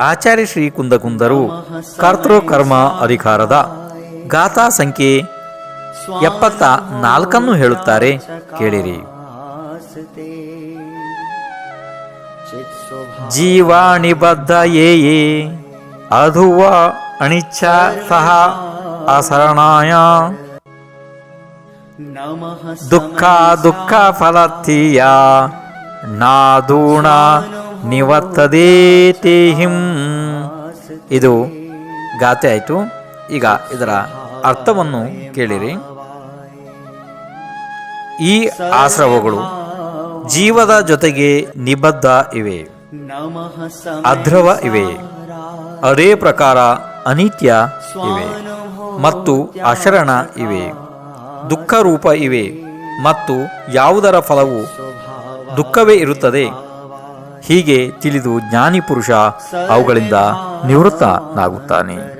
ಆಚಾರ್ಯ ಶ್ರೀ ಕುಂದಕುಂದರು ಕರ್ತೃಕರ್ಮ ಅಧಿಕಾರದ ಗಾಥಾ ಸಂಖ್ಯೆ ಎಪ್ಪತ್ತ ನಾಲ್ಕನ್ನು ಹೇಳುತ್ತಾರೆ, ಕೇಳಿರಿ. ಜೀವಾಣಿ ಬದ್ಧ ಅಧುವ ಅಣಿಚ್ಛ ಸಹ ಅಸರಣಾಯ. ದುಃಖ ದುಃಖ ಫಲತ್ತೀಯ ನಾದೂಣ ನಿವತ್ತದೇ ತೇಹಿಂ ಇದು ಗಾತೆ ಆಯಿತು. ಈಗ ಇದರ ಅರ್ಥವನ್ನು ಕೇಳಿರಿ. ಈ ಆಶ್ರವಗಳು ಜೀವದ ಜೊತೆಗೆ ನಿಬದ್ಧ ಇವೆ. ಅಧ್ರವ ಇವೆ. ಅದೇ ಪ್ರಕಾರ ಅನಿತ್ಯ ಇವೆ. ಮತ್ತು ಅಶರಣ ಇವೆ. ದುಃಖ ರೂಪ ಇವೆ. ಮತ್ತು ಯಾವುದರ ಫಲವು ದುಃಖವೇ ಇರುತ್ತದೆ. ಹೀಗೆ ತಿಳಿದು ಜ್ಞಾನಿ ಪುರುಷ ಅವುಗಳಿಂದ ನಿವೃತ್ತನಾಗುತ್ತಾನೆ.